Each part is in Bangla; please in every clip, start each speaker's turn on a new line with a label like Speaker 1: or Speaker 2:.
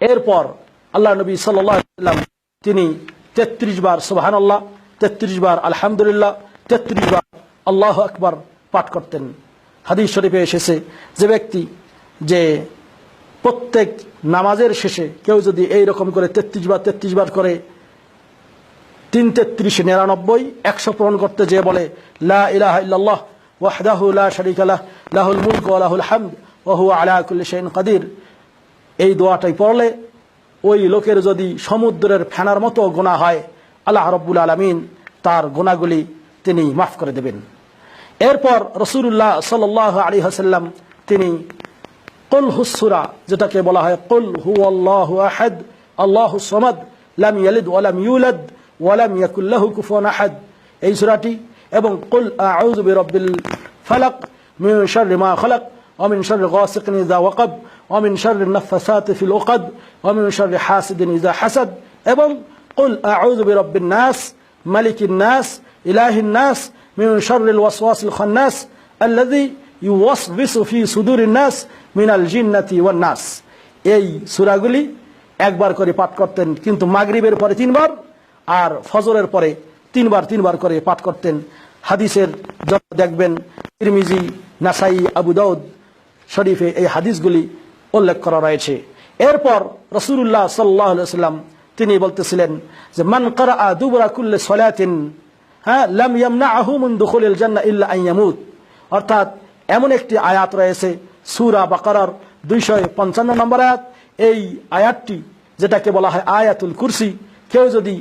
Speaker 1: এরপর আল্লাহ নবী সাল্লাম তিনি তেত্রিশ বার সুবাহান আল্লাহ তেত্রিশ বার আলহামদুলিল্লাহ, তেত্রিশ বার আল্লাহ আকবার পাঠ করতেন। হাদিস শরীফে এসেছে যে ব্যক্তি যে প্রত্যেক নামাজের শেষে কেউ যদি এই রকম করে তেত্রিশ বার তেত্রিশ বার করে তিন তেত্রিশে, নিরানব্বই, একশো পূরণ করতে যে বলে, লা ইলাহা ইল্লাল্লাহ, ওয়াহদাহু লা লাহুল মুলক ওয়া লাহুল হামদ, ওয়া হুয়া কাদির। এই দোয়াটাই পড়লে ওই লোকের যদি সমুদ্রের ফেনার মতো গোনা হয়, আল্লাহ রব্বুল আলমিন তার গোনাগুলি তিনি মাফ করে দেবেন। এরপর রসুল্লাহ সাল আলী হাসাল্লাম তিনি কুল হুসুরা যেটাকে বলা হয় কুল হু আল্লাহ আহাদ, আল্লাহ সমাদ, লাম ইয়ালিদ ওয়ালাম ইউলাদ ওয়ালাম ইয়াকুল্লাহু কুফুয়ান আহাদ। এই সূরাটি, এবং কুল আউযু বিরাব্বিল ফালাক মিন শাররি মা খালাক। ومن شر غاسق إذا وقب ومن شر النفثات في العقد ومن شر حاسد إذا حسد এবং قل أعوذ برب الناس ملك الناس إله الناس من شر الوسواس الخناس الذي يوسوس في صدور الناس من الجنة والناس এই সূরাগুলি একবার করে পাঠ করতেন কিন্তু মাগরিবের পরে তিনবার আর ফজরের পরে তিনবার তিনবার করে পাঠ করতেন হাদিসের যত দেখবেন তিরমিজি নাসাই আবু দাউদ শরীফে এই হাদিসগুলি উল্লেখ করা রয়েছে। এরপর রসুল্লাহ সাল্লাহ সাল্লাম তিনি বলতেছিলেন যে, মান করা দুবরা কুল্লে সলাতিন হ্যাঁ লাম ইয়ামনাহু মিন দুখুলিল জান্নাহ ইল্লা আন অর্থাৎ এমন একটি আয়াত রয়েছে, সূরা বাকারার 255 নম্বর আয়াত। এই আয়াতটি যেটাকে বলা হয় আয়াতুল কুরসি, কেউ যদি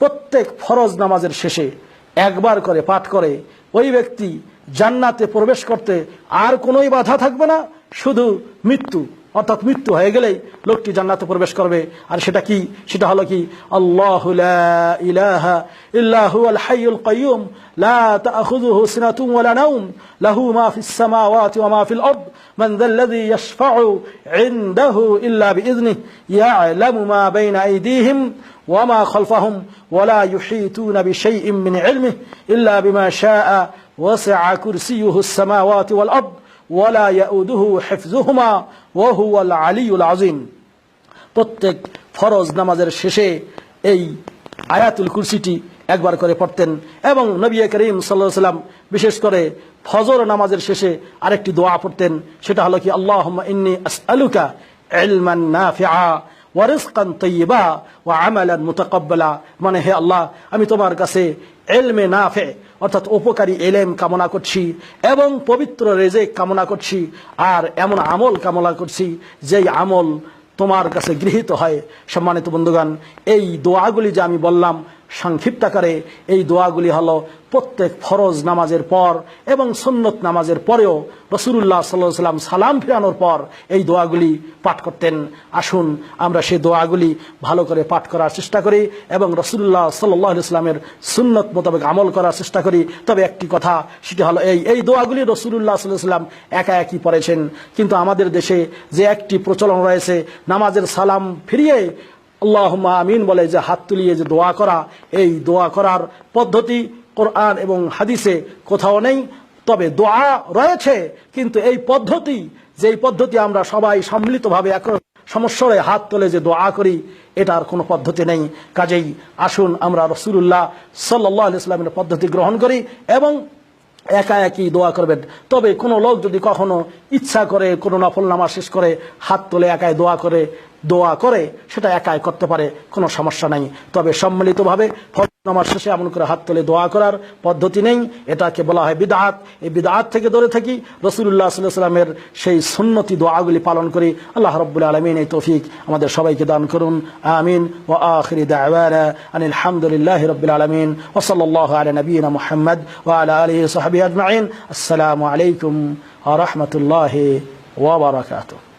Speaker 1: প্রত্যেক ফরজ নামাজের শেষে একবার করে পাঠ করে, ওই ব্যক্তি জান্নাতে প্রবেশ করতে আর কোনোই বাধা থাকবে না, শুধু মৃত্যু, অর্থাৎ মৃত্যু হয়ে গেলেই লোকটি জান্নাতে প্রবেশ করবে। আর সেটা কি? সেটা হলো কি? আল্লাহ وسع كرسيه السماوات والأرض ولا يؤده حفظهما وهو العلي العظيم। প্রত্যেক ফরজ নামাজের শেষে এই আয়াতুল কুরসিটি একবার করে পড়তেন এবং নবী করিম সাল্লাহ সাল্লাম বিশেষ করে ফজর নামাজের শেষে আরেকটি দোয়া পড়তেন, সেটা হলো কি আল্লাহ ইন্নি আস আলুকা এলমান না ফিআ ওয়ারিসকান তৈবা ও আমালান মুতাকাব্বালা। মানে হে আল্লাহ, আমি তোমার কাছে এলমে নাফে, অর্থাৎ উপকারী এলেম কামনা করছি এবং পবিত্র রেজেক কামনা করছি আর এমন আমল কামনা করছি যেই আমল তোমার কাছে গৃহীত হয়। সম্মানিত বন্ধুগান এই দোয়াগুলি যে আমি বললাম সংক্ষিপ্ত আকারে এই দোয়াগুলি হলো প্রত্যেক ফরজ নামাজের পর এবং সন্নত নামাজের পরেও রসুল্লাহ সাল্লাহ সাল্লাম সালাম ফিরানোর পর এই দোয়াগুলি পাঠ করতেন। আসুন, আমরা সেই দোয়াগুলি ভালো করে পাঠ করার চেষ্টা করি এবং রসুল্লাহ সাল্লাহ ইসলামের সুন্নত মোতাবেক আমল করার চেষ্টা করি। তবে একটি কথা, সেটি হলো এই এই দোয়াগুলি রসুল্লাহ সাল্লাহ সাল্লাম একা একই পড়েছেন। কিন্তু আমাদের দেশে যে একটি প্রচলন রয়েছে, নামাজের সালাম ফিরিয়ে আল্লাহ আমিন বলে যে হাত তুলিয়ে যে দোয়া করা, এই দোয়া করার পদ্ধতি কোরআন এবং হাদিসে কোথাও নেই। তবে দোয়া রয়েছে, কিন্তু এই পদ্ধতি, যেই পদ্ধতি আমরা সবাই সম্মিলিতভাবে এক সমস্যায় হাত তোলে যে দোয়া করি, এটার কোনো পদ্ধতি নেই। কাজেই আসুন আমরা রসুল্লাহ সাল্লাহ ইসলামের পদ্ধতি গ্রহণ করি এবং একা একই দোয়া করবেন। তবে কোনো লোক যদি কখনো ইচ্ছা করে কোনো নফল নামা শেষ করে হাত তোলে একাই দোয়া করে দোয়া করে সেটা একাই করতে পারে, কোনো সমস্যা নাই। তবে সম্মিলিতভাবে নামাজ শেষে এমন করে হাত তোলে দোয়া করার পদ্ধতি নেই। এটাকে বলা হয় বিদাহাত এই বিদাহাত থেকে দূরে থাকি রসুল্লাহ সাল্লামের সেই সুন্নতি দোয়াগুলি পালন করি। আল্লাহ রব্বুল আলমিন এই তৌফিক আমাদের সবাইকে দান করুন। আমিন। ও আখরি দাওয়ানা আনিল হামদুলিল্লাহ রব্বুল আলমিন। ও সাল্লাহ আলা নবীনা মুহাম্মদ ও আলা আলী সাহাবি আজমাইন। আসসালামু আলাইকুম ওয়া রাহমাতুল্লাহি ওয়া বারাকাতুহু।